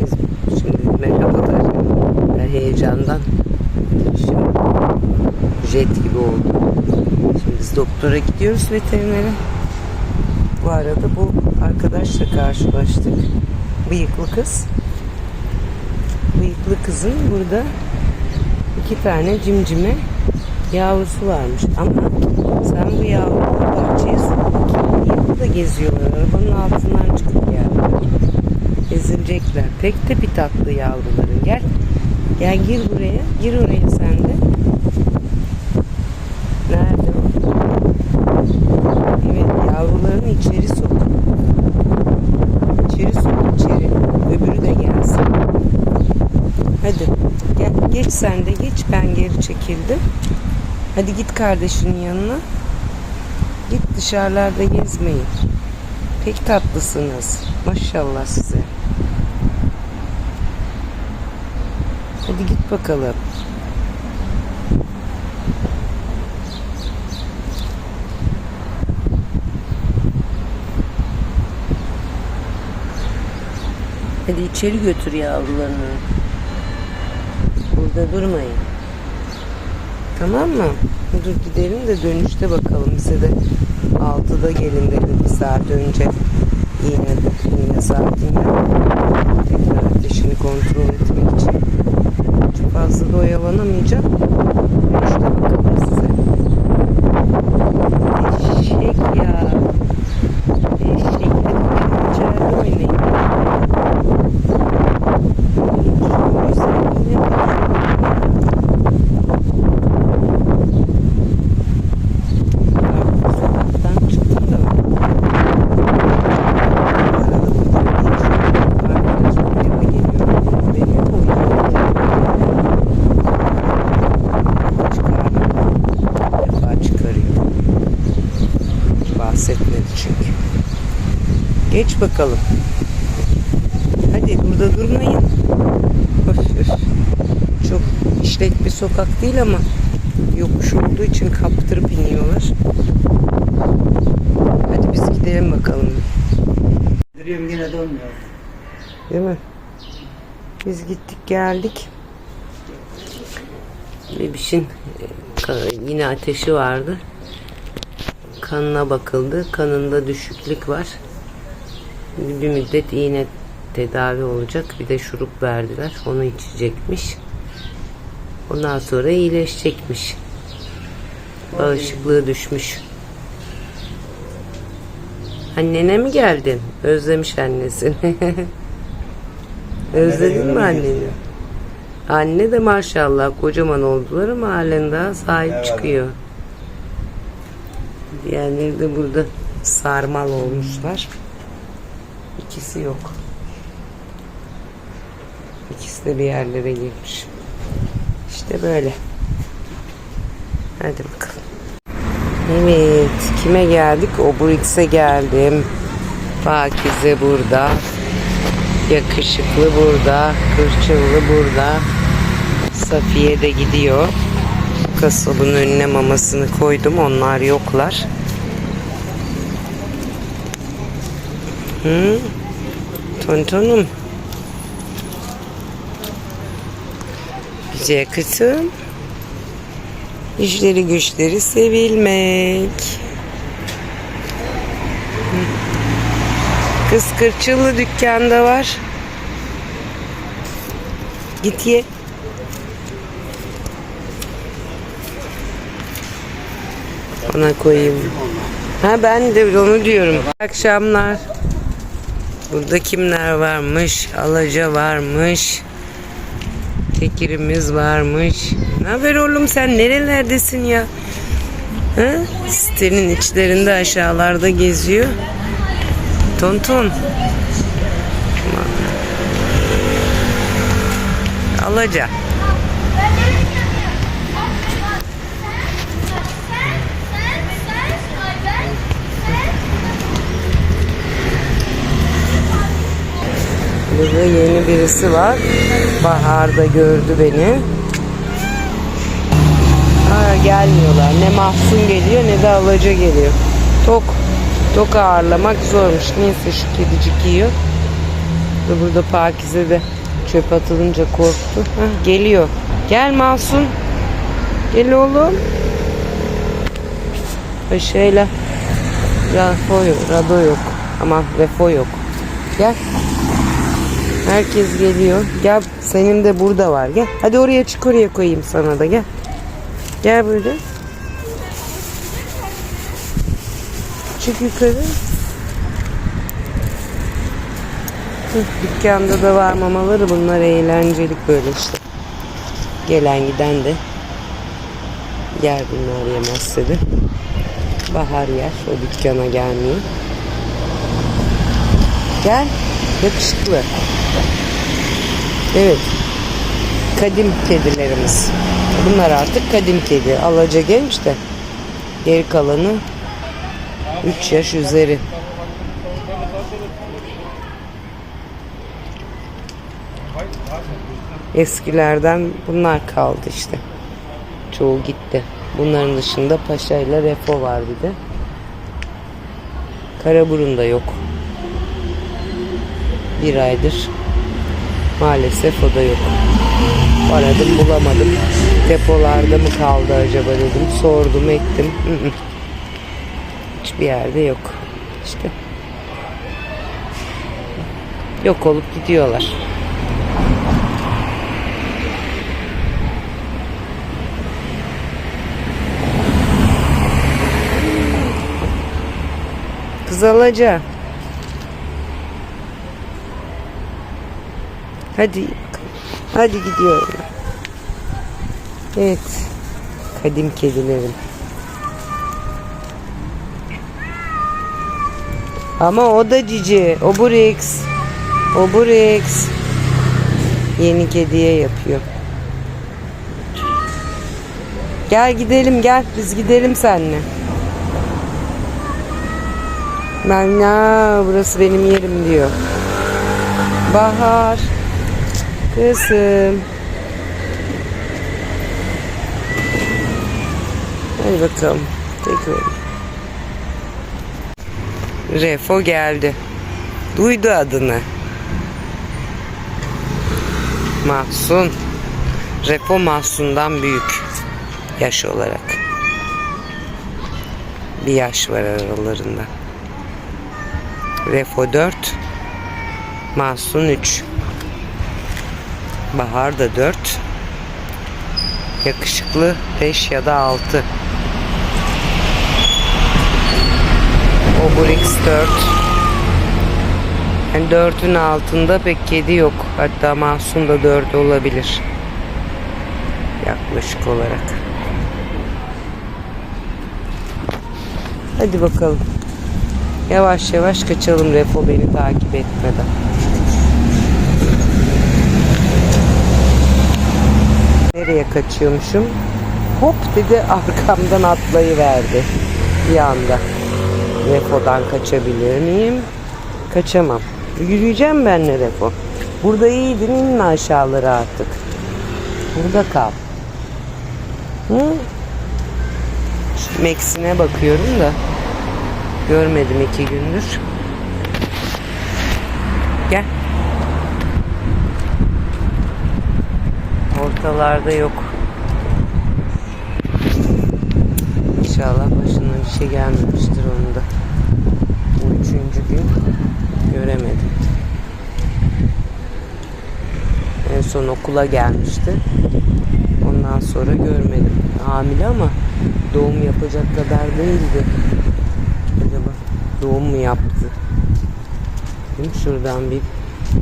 Biz şimdi merhabalar. Ben heyecandan şimdi jet gibi oldu. Şimdi biz doktora gidiyoruz veterinere. Bu arada bu arkadaşla karşılaştık. Bıyıklı kız. Bıyıklı kızın burada iki tane cimcime yavrusu varmış. Ama sen bu yavruları bahçeye sok. Niye burada geziyorlar? Arabanın altından çıkıp geldiler. Ezilecekler. Pek de bir tatlı yavruların. Gel. Gel gir buraya. Gir oraya sen de. Nerede o? Evet yavrularını içeri sok. İçeri sok içeri. Öbürü de gelsin. Hadi gel geç sen de geç ben geri çekildim. Hadi git kardeşinin yanına. Git dışarılarda gezmeyin. Pek tatlısınız. Maşallah size. Hadi git bakalım. Hadi içeri götür yavrularını. Burada durmayın. Tamam mı? Dur gidelim de dönüşte bakalım. Bize de 6'da gelin dedi bir saat önce. Yine, yine saatinde. Tekrar ateşini kontrol fazla da oyalanamayacağım. Dönüşte bakalım size. Eşek ya. Eşek. Hadi içeride oynayın. Şu güzelliğine bakın. Sokaktan çıktım da arada burada geçiyorum. Arkadaşım eve geliyor. Beni oynuyor. Çıkarmıyor. Bir defa çıkarıyor. Bahsetmedi çünkü. Geç bakalım. Hadi burada durmayın. Öf, öf. Çok işlek bir sokak değil ama yokuş olduğu için kaptırıp iniyorlar. Hadi biz gidelim bakalım. Duruyorum yine donmuyor. Değil mi? Biz gittik geldik. Bebişin e, yine ateşi vardı. Kanına bakıldı. Kanında düşüklük var. Bir müddet iğne tedavi olacak. Bir de şurup verdiler. Onu içecekmiş. Ondan sonra iyileşecekmiş. Bağışıklığı düşmüş. Annene mi geldin? Özlemiş annesini. Özledin mi anneni? Anne de maşallah kocaman oldular ama halen daha sahip Evet. çıkıyor. Diğerleri de burada sarmal olmuşlar. İkisi yok. İkisi de bir yerlere girmiş. İşte böyle. Hadi bakalım. Evet, kime geldik? Obrix'e geldim. Pakize burada. Yakışıklı burada. Kırçıllı burada. Safiye de gidiyor. Kasabın önüne mamasını koydum. Onlar yoklar. Hı? Tontonum. Güzel kızım. İşleri güçleri sevilmek. Kız kırçıllı dükkanda var. Git ye. Ona koyayım. Ha ben de onu diyorum. Akşamlar. Burada kimler varmış? Alaca varmış. Tekirimiz varmış. Ne haber oğlum sen nerelerdesin ya? Ha? Sitenin içlerinde aşağılarda geziyor. Tonton. Alaca. Burada yeni birisi var. Bahar'da gördü beni. Ha, gelmiyorlar. Ne mahzun geliyor ne de alaca geliyor. Tok. Tok ağırlamak zormuş. Neyse şu kedicik yiyor. Da Burada Pakize de çöp atılınca korktu. Hah, geliyor. Gel Masum. Gel oğlum. Paşayla Rafo yok, Rado yok. Aman Refo yok. Gel. Herkes geliyor. Gel senin de burada var. Gel. Hadi oraya çık oraya koyayım sana da gel. Gel burada. Çık yukarı. Dükkanda da var mamaları bunlar eğlencelik böyle işte. Gelen giden de yer bunlar yemezse de. Bahar yer o dükkana gelmiyor. Gel yakışıklı. Evet. Kadim kedilerimiz. Bunlar artık kadim kedi. Alaca genç de. Geri kalanı 3 yaş üzeri. Eskilerden bunlar kaldı işte. Çoğu gitti. Bunların dışında Paşa ile Refo var bir de. Karaburun da yok. Bir aydır maalesef o da yok. Aradım bulamadım. Depolarda mı kaldı acaba dedim. Sordum ettim. Hiçbir yerde yok. İşte. Yok olup gidiyorlar. Kız Hadi. Hadi gidiyorum. Evet. Kadim kedilerim. Ama o da cici. Oburix. Oburix. Yeni kediye yapıyor. Gel gidelim gel. Biz gidelim seninle. Ya burası benim yerim diyor. Bahar. Kızım. Hadi bakalım. Tekrar. Refo geldi. Duydu adını. Mahsun. Refo Mahsun'dan büyük. Yaş olarak. Bir yaş var aralarında. Refo 4. Mahsun 3. Bahar da 4. Yakışıklı 5 ya da 6. Oburix 4. Yani 4'ün altında pek kedi yok. Hatta Mahsun da 4 olabilir. Yaklaşık olarak. Hadi bakalım. Yavaş yavaş kaçalım Refo beni takip etmeden. Nereye kaçıyormuşum? Hop dedi arkamdan atlayıverdi. Bir anda. Refo'dan kaçabilir miyim? Kaçamam. Yürüyeceğim ben ne Refo? Burada iyiydin inme aşağıları artık. Burada kal. Hı? Max'ine bakıyorum da. Görmedim iki gündür. Gel. Ortalarda yok. İnşallah başına bir şey gelmemiştir onu da. Bu üçüncü gün göremedim. En son okula gelmişti. Ondan sonra görmedim. Hamile ama doğum yapacak kadar değildi. Acaba doğum mu yaptı? Şuradan bir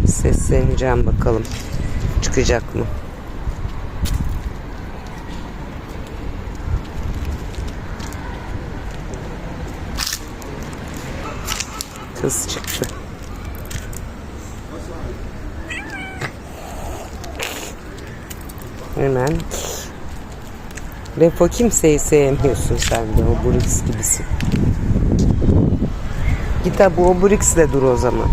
sesleneceğim bakalım. Çıkacak mı? Kız çıktı. Hemen. Refo kimseyi sevmiyorsun sen de. O Brix gibisin. Git ha bu Obrix'le dur o zaman.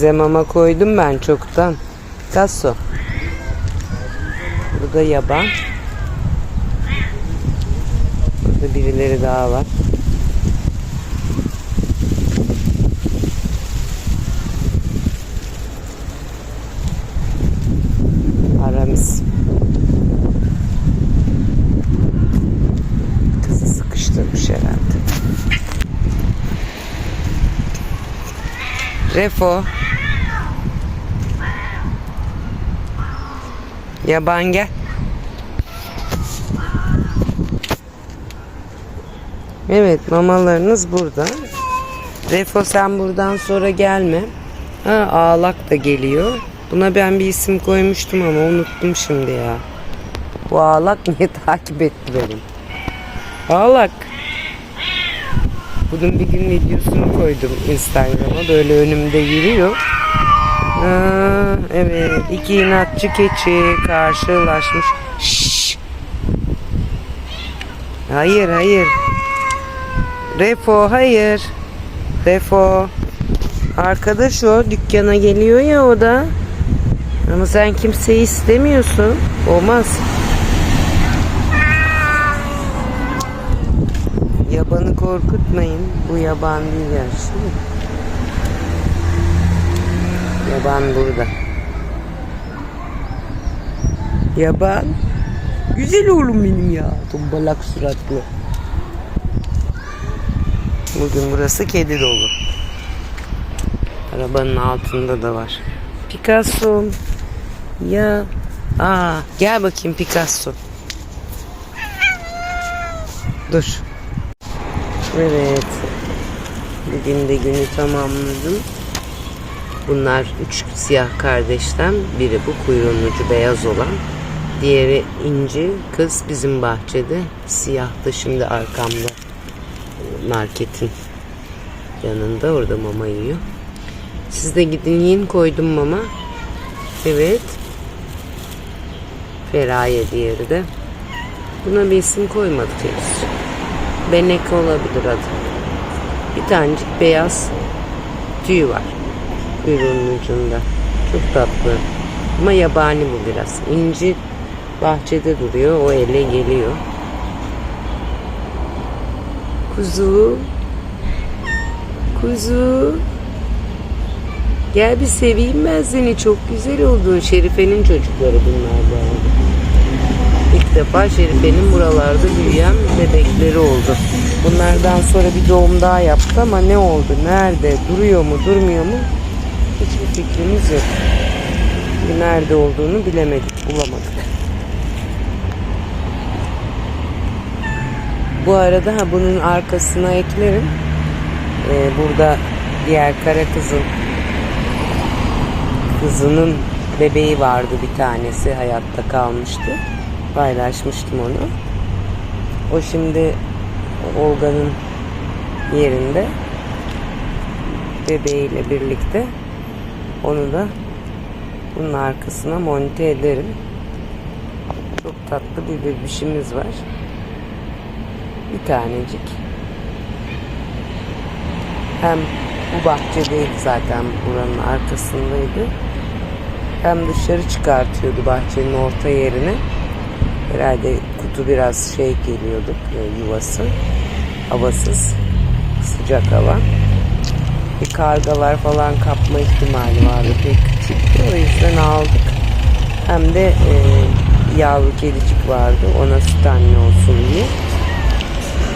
Size mama koydum ben çoktan. Picasso. Bu da yaban. Burada birileri daha var. Aramis. Kızı sıkıştırmış herhalde. Refo. Yaban gel. Evet mamalarınız burada. Refo sen buradan sonra gelme. Ha ağlak da geliyor. Buna ben bir isim koymuştum ama unuttum şimdi ya. Bu ağlak niye takip etti beni? Ağlak. Bunun bir gün videosunu koydum Instagram'a. Böyle önümde yürüyor. Aa, evet. iki inatçı keçi karşılaşmış. Şşş. Hayır hayır. Refo hayır. Refo. Arkadaş o dükkana geliyor ya o da. Ama sen kimseyi istemiyorsun. Olmaz. Yabanı korkutmayın. Bu yaban değil gerçi. Yaban burada. Yaban. Güzel oğlum benim ya. Tombalak suratlı. Bugün burası kedi dolu. Arabanın altında da var. Picasso. Ya. Aa, gel bakayım Picasso. Dur. Evet. Bugün de günü tamamladım. Bunlar üç siyah kardeşten. Biri bu kuyruğun ucu beyaz olan. Diğeri inci. Kız bizim bahçede. Siyah da şimdi arkamda. Marketin yanında. Orada mama yiyor. Siz de gidin yiyin koydum mama. Evet. Feraye diğeri de. Buna bir isim koymadık henüz. Benek olabilir adı. Bir tanecik beyaz tüy var. Kuyruğunun ucunda. Çok tatlı. Ama yabani bu biraz. İnci bahçede duruyor. O ele geliyor. Kuzu. Kuzu. Gel bir seveyim ben seni. Çok güzel oldun. Şerife'nin çocukları bunlar bu arada. İlk defa Şerife'nin buralarda büyüyen bebekleri oldu. Bunlardan sonra bir doğum daha yaptı ama ne oldu? Nerede? Duruyor mu? Durmuyor mu? Fikrimiz yok. Nerede olduğunu bilemedik, bulamadık. Bu arada ha bunun arkasına eklerim. Ee, burada diğer kara kızın kızının bebeği vardı bir tanesi hayatta kalmıştı. Paylaşmıştım onu. O şimdi Olga'nın yerinde bebeğiyle birlikte onu da bunun arkasına monte ederim. Çok tatlı bir bebişimiz var. Bir tanecik. Hem bu bahçedeydi zaten buranın arkasındaydı. Hem dışarı çıkartıyordu bahçenin orta yerine. Herhalde kutu biraz şey geliyordu e, yuvası. Havasız. Sıcak hava. Bir kargalar falan kapma ihtimali vardı. Pek küçüktü. O yüzden aldık. Hem de e, yavru kedicik vardı. Ona süt anne olsun diye.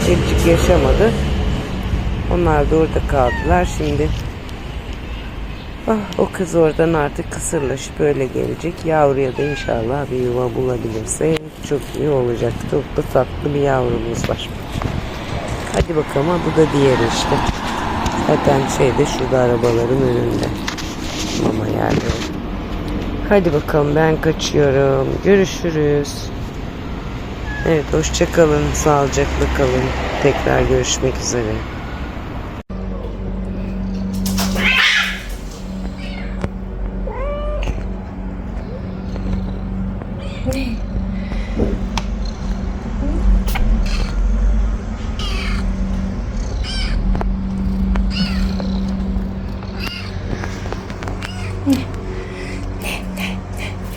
Kedicik yaşamadı. Onlar da orada kaldılar. Şimdi ah, o kız oradan artık kısırlaşıp öyle gelecek. Yavruya da inşallah bir yuva bulabilirse çok iyi olacak. Çok da tatlı bir yavrumuz var. Hadi bakalım bu da diğeri işte. Zaten şeyde şurada arabaların önünde. Mama yerleri. Hadi bakalım ben kaçıyorum. Görüşürüz. Evet hoşçakalın. Sağlıcakla kalın. Tekrar görüşmek üzere.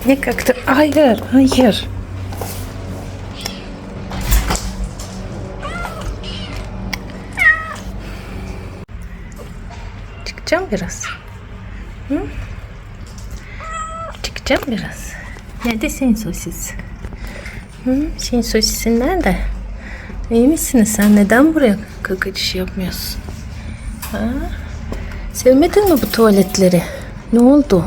Ne kalktı? Hayır, hayır. Çıkacağım biraz. Hı? Çıkacağım biraz. Nerede senin sosis? Hı? Senin sosisin nerede? İyi misiniz sen? Neden buraya kakacış yapmıyorsun? Ha? Sevmedin mi bu tuvaletleri? Ne oldu?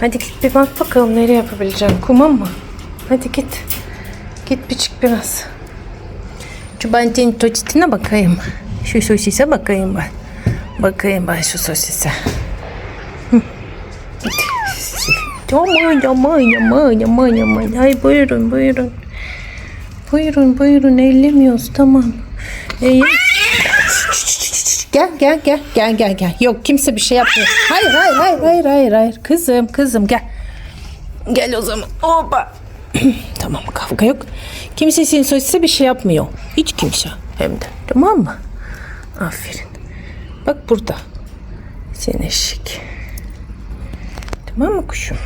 Hadi git bir bak bakalım nereye yapabileceğim. Kuma mı? Hadi git. Git bir çık biraz. Şu ben senin sosisine bakayım. Şu sosise bakayım ben. Bakayım ben şu sosise. Hı. Hadi. Aman aman aman aman aman. Ay buyurun buyurun. Buyurun buyurun ellemiyoruz tamam. Ee, Gel gel gel gel gel gel. Yok kimse bir şey yapmıyor. Hayır hayır hayır hayır hayır hayır. Kızım kızım gel. Gel o zaman. Hoppa. tamam kavga yok. Kimse senin sosise bir şey yapmıyor. Hiç kimse hem de. Tamam mı? Aferin. Bak burada. Senin eşek. Tamam mı kuşum?